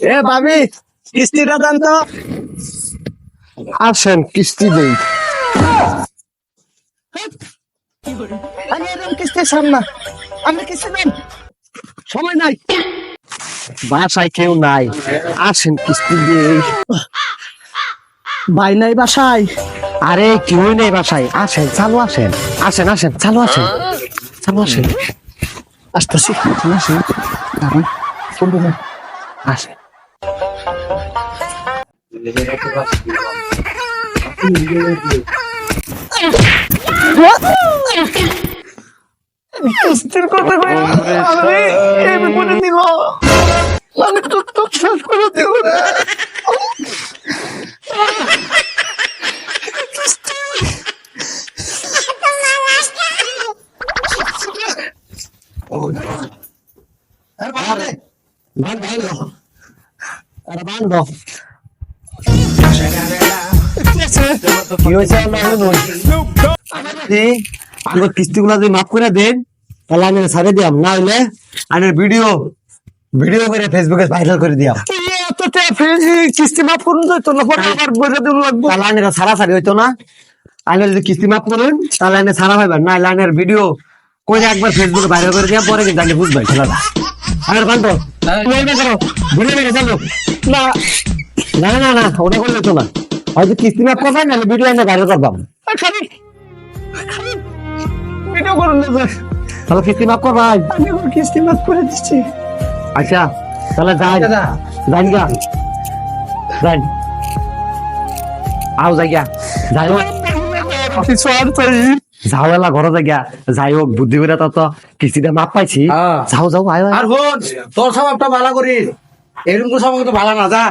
এ ভাবি কিস্তিটা দেন তো। আসেন কিস্তি দেই। আমি এরকম কিস্তি ছাড় না। আমি কিস্তি দেন। সময় নাই। বাসায় কেউ নাই। আসেন কিস্তি দেই। ভাই নাই বাসায়। আরে কেউ নেই বাসায়। আসেন চালু আসেন। আসেন আসেন চালু আসেন। চালু আসেন। আসতেছি আসেন। দাঁড়ান কোনটা না? আসেন কিস্তির কথা কই আরে এই বিপদে দিল আমি তো তো শেষ করে দিল রে আরে বান্ধব কি হয়েছে? কিস্তিগুলো যদি মাফ করে দেন তাহলে আমি ছাড়ে দিয়াম না হইলে আমি ভিডিও ভিডিও করে ফেসবুকে ভাইরাল করে দিয়াম কিস্তি মাফ করুন তো আবার লাগবো। তাহলে সারা সারি হইতো না। যদি কিস্তি মাফ করেন তাহলে আইনে সারা পাইবেন না আইনের ভিডিও কই একবার ফেসবুকে ভাইরাল করে দিয়াম পরে কিন্তু আইনে বুঝবেন খেলাটা। আমার কান্ত তুমি করো ভিডিও দেখে চলো। না না না না ওটা করলে তো না। হয়তো কিস্তি মাফ করবেন নাহলে ভিডিও আইনে ভাইরাল করবাম খালি ভিডিও করুন না তাহলে কিস্তি মাফ করবাই আমি কিস্তি মাফ করে দিচ্ছি। আচ্ছা তাহলে যাই। যাই গা। যাই। আও যাই গা। যাই কিছু আর চাই ঝাওয়ালা ঘরে যাই গা। যাই হোক বুদ্ধি করে তো কিস্তিটা মাপ পাইছি। হ্যাঁ। যাও যাও আয়। আর হন তোর স্বভাবটা ভালো করিস। এরকম স্বভাব তো ভালো না যা।